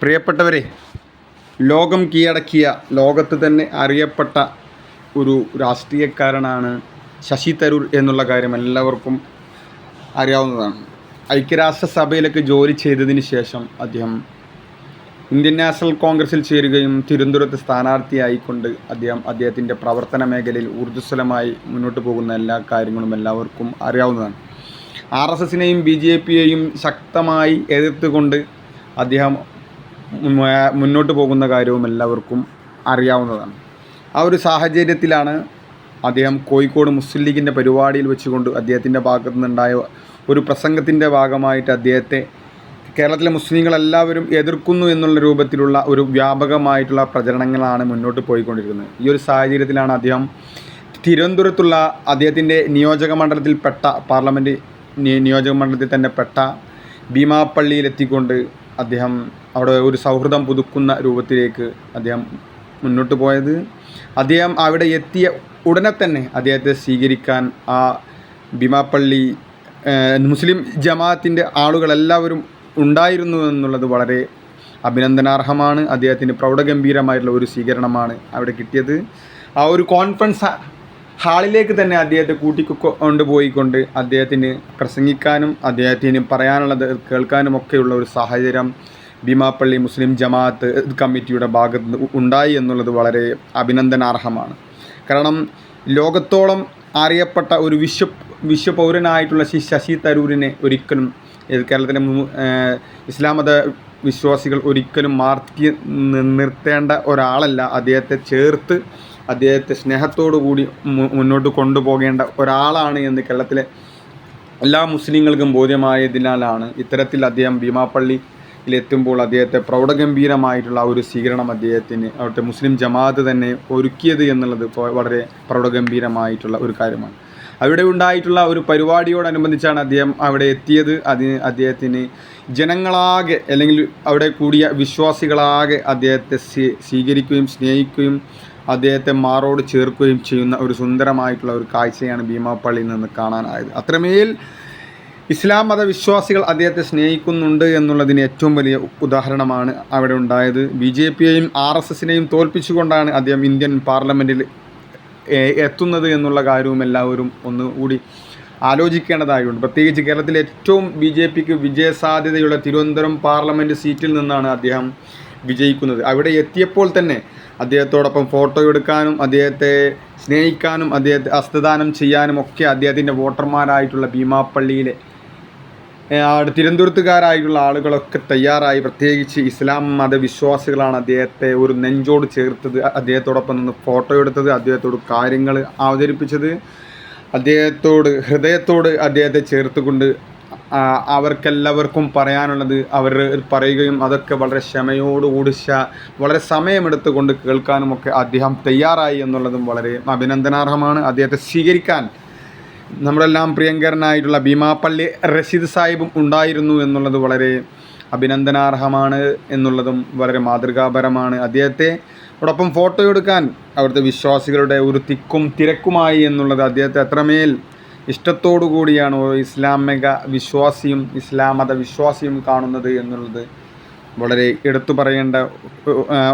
പ്രിയപ്പെട്ടവരെ ലോകം കീഴടക്കിയ ലോകത്ത് തന്നെ അറിയപ്പെട്ട ഒരു രാഷ്ട്രീയക്കാരനാണ് ശശി തരൂർ എന്നുള്ള കാര്യം എല്ലാവർക്കും അറിയാവുന്നതാണ്. ഐക്യരാഷ്ട്രസഭയിലൊക്കെ ജോലി ചെയ്തതിന് ശേഷം അദ്ദേഹം ഇന്ത്യൻ നാഷണൽ കോൺഗ്രസിൽ ചേരുകയും തിരുവനന്തപുരത്ത് സ്ഥാനാർത്ഥിയായിക്കൊണ്ട് അദ്ദേഹം അദ്ദേഹത്തിന്റെ പ്രവർത്തന മേഖലയിൽ ഊർജസ്വലമായി മുന്നോട്ട് പോകുന്ന എല്ലാ കാര്യങ്ങളും എല്ലാവർക്കും അറിയാവുന്നതാണ്. ആർ എസ് എസിനെയും ബി ജെ പിയെയും ശക്തമായി എതിർത്തുകൊണ്ട് അദ്ദേഹം മുന്നോട്ട് പോകുന്ന കാര്യവും എല്ലാവർക്കും അറിയാവുന്നതാണ്. ആ ഒരു സാഹചര്യത്തിലാണ് അദ്ദേഹം കോഴിക്കോട് മുസ്ലിം ലീഗിന്റെ പരിപാടിയിൽ വെച്ചുകൊണ്ട് അദ്ദേഹത്തിന്റെ ഭാഗത്തു നിന്നുണ്ടായ ഒരു പ്രസംഗത്തിന്റെ ഭാഗമായിട്ട് അദ്ദേഹത്തെ കേരളത്തിലെ മുസ്ലിങ്ങളെല്ലാവരും എതിർക്കുന്നു എന്നുള്ള രൂപത്തിലുള്ള ഒരു വ്യാപകമായിട്ടുള്ള പ്രചരണങ്ങളാണ് മുന്നോട്ട് പോയിക്കൊണ്ടിരിക്കുന്നത്. ഈ ഒരു സാഹചര്യത്തിലാണ് അദ്ദേഹം തിരുവനന്തപുരത്തുള്ള അദ്ദേഹത്തിന്റെ നിയോജക മണ്ഡലത്തിൽപ്പെട്ട പാർലമെന്റ് നിയോജക മണ്ഡലത്തിൽ തന്നെ പെട്ട ഭീമാപ്പള്ളിയിലെത്തിക്കൊണ്ട് അദ്ദേഹം അവിടെ ഒരു സൗഹൃദം പുതുക്കുന്ന രൂപത്തിലേക്ക് അദ്ദേഹം മുന്നോട്ട് പോയത്. അദ്ദേഹം അവിടെ എത്തിയ ഉടനെ തന്നെ അദ്ദേഹത്തെ സ്വീകരിക്കാൻ ആ ഭീമാപ്പള്ളി മുസ്ലിം ജമാഅത്തിന്റെ ആളുകളെല്ലാവരും ഉണ്ടായിരുന്നു എന്നുള്ളത് വളരെ അഭിനന്ദനാർഹമാണ്. അദ്ദേഹത്തിന് പ്രൗഢഗംഭീരമായിട്ടുള്ള ഒരു സ്വീകരണമാണ് അവിടെ കിട്ടിയത്. ആ ഒരു കോൺഫറൻസ് ഹാളിലേക്ക് തന്നെ അദ്ദേഹത്തെ കൂട്ടിക്കൊണ്ടുപോയിക്കൊണ്ട് അദ്ദേഹത്തിന് പ്രസംഗിക്കാനും അദ്ദേഹത്തിന് പറയാനുള്ളത് കേൾക്കാനും ഒക്കെയുള്ള ഒരു സാഹചര്യം ഭീമാപ്പള്ളി മുസ്ലിം ജമാഅത്ത് കമ്മിറ്റിയുടെ ഭാഗത്ത് ഉണ്ടായി എന്നുള്ളത് വളരെ അഭിനന്ദനാർഹമാണ്. കാരണം ലോകത്തോളം അറിയപ്പെട്ട ഒരു വിശ്വ വിശ്വപൗരനായിട്ടുള്ള ശ്രീ ശശി തരൂരിനെ ഒരിക്കലും കേരളത്തിലെ മു- ഇസ്ലാം മത വിശ്വാസികൾ ഒരിക്കലും നി- നിർത്തേണ്ട ഒരാളല്ല. അദ്ദേഹത്തെ ചേർത്ത് അദ്ദേഹത്തെ സ്നേഹത്തോടു കൂടി മുന്നോട്ട് കൊണ്ടുപോകേണ്ട ഒരാളാണ് എന്ന് കേരളത്തിലെ എല്ലാ മുസ്ലിങ്ങൾക്കും ബോധ്യമായതിനാലാണ് ഇത്തരത്തിൽ അദ്ദേഹം ഭീമാപ്പള്ളിയിലെത്തുമ്പോൾ അദ്ദേഹത്തെ പ്രൗഢഗംഭീരമായിട്ടുള്ള ഒരു സ്വീകരണം അദ്ദേഹത്തിന് അവിടുത്തെ മുസ്ലിം ജമാഅത്ത് തന്നെ ഒരുക്കിയത് എന്നുള്ളത് വളരെ പ്രൗഢഗംഭീരമായിട്ടുള്ള ഒരു കാര്യമാണ്. അവിടെ ഉണ്ടായിട്ടുള്ള ഒരു പരിപാടിയോടനുബന്ധിച്ചാണ് അദ്ദേഹം അവിടെ എത്തിയത്. അതിന് അദ്ദേഹത്തിന് ജനങ്ങളാകെ അല്ലെങ്കിൽ അവിടെ കൂടിയ വിശ്വാസികളാകെ അദ്ദേഹത്തെ സ്വീ- സ്വീകരിക്കുകയും സ്നേഹിക്കുകയും അദ്ദേഹത്തെ മാറോട് ചേർക്കുകയും ചെയ്യുന്ന ഒരു സുന്ദരമായിട്ടുള്ള ഒരു കാഴ്ചയാണ് ഭീമാപ്പള്ളിയിൽ നിന്ന് കാണാനായത്. അത്രമേൽ ഇസ്ലാം മതവിശ്വാസികൾ അദ്ദേഹത്തെ സ്നേഹിക്കുന്നുണ്ട് എന്നുള്ളതിന് ഏറ്റവും വലിയ ഉദാഹരണമാണ് അവിടെ ഉണ്ടായത്. ബി ജെ പിയെയും ആർ എസ് എസിനെയും തോൽപ്പിച്ചുകൊണ്ടാണ് അദ്ദേഹം ഇന്ത്യൻ പാർലമെന്റിൽ എത്തുന്നത് എന്നുള്ള കാര്യവും എല്ലാവരും ഒന്ന് കൂടി ആലോചിക്കേണ്ടതായുണ്ട് പ്രത്യേകിച്ച് കേരളത്തിൽ ഏറ്റവും ബി ജെ പിക്ക് വിജയസാധ്യതയുള്ള തിരുവനന്തപുരം പാർലമെന്റ് സീറ്റിൽ നിന്നാണ് അദ്ദേഹം വിജയിക്കുന്നത്. അവിടെ എത്തിയപ്പോൾ തന്നെ അദ്ദേഹത്തോടൊപ്പം ഫോട്ടോ എടുക്കാനും അദ്ദേഹത്തെ സ്നേഹിക്കാനും അദ്ദേഹത്തെ ഹസ്തദാനം ചെയ്യാനും ഒക്കെ അദ്ദേഹത്തിന്റെ വോട്ടർമാരായിട്ടുള്ള ഭീമാപ്പള്ളിയിലെ തിരുവനന്തപുരത്തുകാരായിട്ടുള്ള ആളുകളൊക്കെ തയ്യാറായി. പ്രത്യേകിച്ച് ഇസ്ലാം മതവിശ്വാസികളാണ് അദ്ദേഹത്തെ ഒരു നെഞ്ചോട് ചേർത്തത്. അദ്ദേഹത്തോടൊപ്പം നിന്ന് ഫോട്ടോ എടുത്തത് അദ്ദേഹത്തോട് കാര്യങ്ങൾ അവതരിപ്പിച്ചത്. അദ്ദേഹത്തോട് ഹൃദയത്തോട് അദ്ദേഹത്തെ ചേർത്തുകൊണ്ട് കൊണ്ട് അവർക്കെല്ലാവർക്കും പറയാനുള്ളത് അവർ പറയുകയും അതൊക്കെ വളരെ ക്ഷമയോടുകൂടി വളരെ സമയമെടുത്തുകൊണ്ട് കേൾക്കാനുമൊക്കെ അദ്ദേഹം തയ്യാറായി എന്നുള്ളതും വളരെ അഭിനന്ദനാർഹമാണ്. അദ്ദേഹത്തെ സ്വീകരിക്കാൻ നമ്മളെല്ലാം പ്രിയങ്കരനായിട്ടുള്ള ഭീമാപ്പള്ളി റഷീദ് സാഹിബും ഉണ്ടായിരുന്നു എന്നുള്ളത് വളരെ അഭിനന്ദനാർഹമാണ് എന്നുള്ളതും വളരെ മാതൃകാപരമാണ്. അദ്ദേഹത്തെ അതോടൊപ്പം ഫോട്ടോ എടുക്കാൻ അവിടുത്തെ വിശ്വാസികളുടെ ഒരു തിക്കും തിരക്കുമായി എന്നുള്ളത് അദ്ദേഹത്തെ അത്രമേൽ ഇഷ്ടത്തോടു കൂടിയാണ് ഇസ്ലാമിക വിശ്വാസിയും ഇസ്ലാം മത വിശ്വാസിയും കാണുന്നത് എന്നുള്ളത് വളരെ എടുത്തു പറയേണ്ട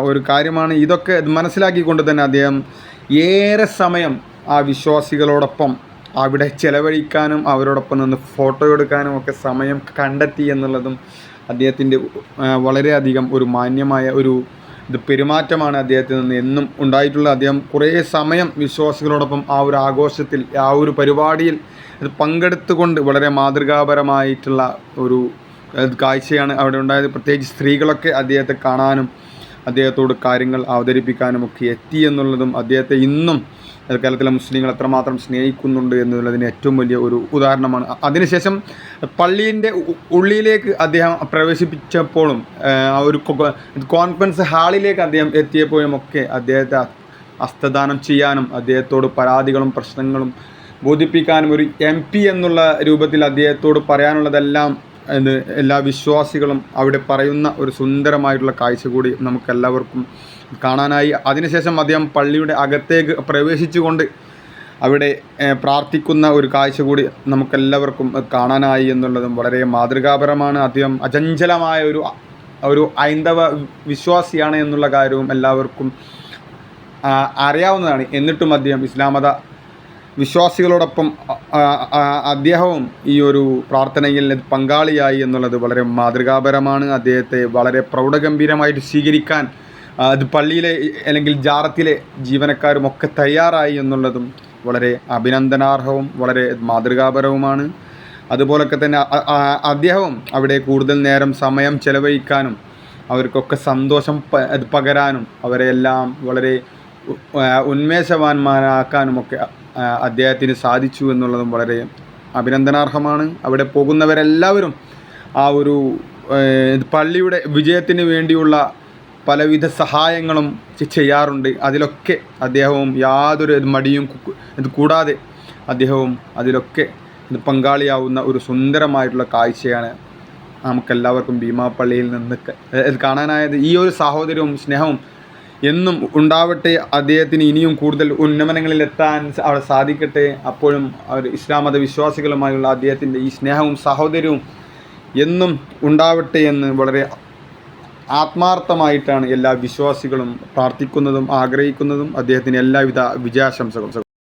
ഒരു കാര്യമാണ്. ഇതൊക്കെ മനസ്സിലാക്കിക്കൊണ്ട് തന്നെ അദ്ദേഹം ഏറെ സമയം ആ വിശ്വാസികളോടൊപ്പം അവിടെ ചിലവഴിക്കാനും അവരോടൊപ്പം നിന്ന് ഫോട്ടോ എടുക്കാനും ഒക്കെ സമയം കണ്ടെത്തി എന്നുള്ളതും അദ്ദേഹത്തിന്റെ വളരെയധികം ഒരു മാന്യമായ ഒരു ഇത് പെരുമാറ്റമാണ് അദ്ദേഹത്തിൽ നിന്ന് എന്നും ഉണ്ടായിട്ടുള്ള അദ്ദേഹം കുറേ സമയം വിശ്വാസികളോടൊപ്പം ആ ഒരു ആഘോഷത്തിൽ ആ ഒരു പരിപാടിയിൽ ഇത് പങ്കെടുത്തുകൊണ്ട് വളരെ മാതൃകാപരമായിട്ടുള്ള ഒരു കാഴ്ചയാണ് അവിടെ ഉണ്ടായത്. പ്രത്യേകിച്ച് സ്ത്രീകളൊക്കെ അദ്ദേഹത്തെ കാണാനും അദ്ദേഹത്തോട് കാര്യങ്ങൾ അവതരിപ്പിക്കാനും ഒക്കെ എത്തി എന്നുള്ളതും അദ്ദേഹത്തെ ഇന്നും കേരളത്തിലെ മുസ്ലിങ്ങൾ എത്രമാത്രം സ്നേഹിക്കുന്നുണ്ട് എന്നുള്ളതിന് ഏറ്റവും വലിയ ഒരു ഉദാഹരണമാണ്. അതിനുശേഷം പള്ളീന്റെ ഉള്ളിലേക്ക് അദ്ദേഹം പ്രവേശിപ്പിച്ചപ്പോഴും ആ ഒരു കോൺഫറൻസ് ഹാളിലേക്ക് അദ്ദേഹം എത്തിയപ്പോഴും ഒക്കെ അദ്ദേഹത്തെ ഹസ്തദാനം ചെയ്യാനും അദ്ദേഹത്തോട് പരാതികളും പ്രശ്നങ്ങളും ബോധിപ്പിക്കാനും ഒരു എം പി എന്നുള്ള രൂപത്തിൽ അദ്ദേഹത്തോട് പറയാനുള്ളതെല്ലാം എല്ലാ വിശ്വാസികളും അവിടെ പറയുന്ന ഒരു സുന്ദരമായിട്ടുള്ള കാഴ്ച കൂടി നമുക്കെല്ലാവർക്കും കാണാനായി. അതിനുശേഷം അദ്ദേഹം പള്ളിയുടെ അകത്തേക്ക് പ്രവേശിച്ചുകൊണ്ട് അവിടെ പ്രാർത്ഥിക്കുന്ന ഒരു കാഴ്ച കൂടി നമുക്കെല്ലാവർക്കും കാണാനായി എന്നുള്ളതും വളരെ മാതൃകാപരമാണ്. അദ്ദേഹം അചഞ്ചലമായ ഒരു ഒരു ഹൈന്ദവ വിശ്വാസിയാണ് എന്നുള്ള കാര്യവും എല്ലാവർക്കും അറിയാവുന്നതാണ്. എന്നിട്ടും അദ്ദേഹം ഇസ്ലാം മത വിശ്വാസികളോടൊപ്പം അദ്ദേഹവും ഈ ഒരു പ്രാർത്ഥനയിൽ പങ്കാളിയായി എന്നുള്ളത് വളരെ മാതൃകാപരമാണ്. അദ്ദേഹത്തെ വളരെ പ്രൗഢഗംഭീരമായിട്ട് സ്വീകരിക്കാൻ അത് പള്ളിയിലെ അല്ലെങ്കിൽ ജാറത്തിലെ ജീവനക്കാരും ഒക്കെ തയ്യാറായി എന്നുള്ളതും വളരെ അഭിനന്ദനാർഹവും വളരെ മാതൃകാപരവുമാണ്. അതുപോലൊക്കെ തന്നെ അദ്ദേഹവും അവിടെ കൂടുതൽ നേരം സമയം ചെലവഴിക്കാനും അവർക്കൊക്കെ സന്തോഷം പകരാനും അവരെല്ലാം വളരെ ഉന്മേഷവാന്മാരാക്കാനുമൊക്കെ അദ്ദേഹത്തിന് സാധിച്ചു എന്നുള്ളതും വളരെ അഭിനന്ദനാർഹമാണ്. അവിടെ പോകുന്നവരെല്ലാവരും ആ ഒരു പള്ളിയുടെ വിജയത്തിന് വേണ്ടിയുള്ള പലവിധ സഹായങ്ങളും ചെയ്യാറുണ്ട്. അതിലൊക്കെ അദ്ദേഹവും യാതൊരു മടിയും ഇത് കൂടാതെ അദ്ദേഹവും അതിലൊക്കെ പങ്കാളിയാവുന്ന ഒരു സുന്ദരമായിട്ടുള്ള കാഴ്ചയാണ് നമുക്കെല്ലാവർക്കും ഭീമാപ്പള്ളിയിൽ നിന്ന് കാണാനായത്. ഈ ഒരു സാഹോദര്യവും സ്നേഹവും എന്നും ഉണ്ടാവട്ടെ. അദ്ദേഹത്തിന് ഇനിയും കൂടുതൽ ഉന്നമനങ്ങളിൽ എത്താൻ അവിടെ സാധിക്കട്ടെ. അപ്പോഴും അവർ ഇസ്ലാം മത വിശ്വാസികളുമായുള്ള അദ്ദേഹത്തിന്റെ ഈ സ്നേഹവും സഹോദര്യവും എന്നും ഉണ്ടാവട്ടെ എന്ന് വളരെ ആത്മാർത്ഥമായിട്ടാണ് എല്ലാ വിശ്വാസികളും പ്രാർത്ഥിക്കുന്നതും ആഗ്രഹിക്കുന്നതും. അദ്ദേഹത്തിന് എല്ലാവിധ വിജയാശംസകളും.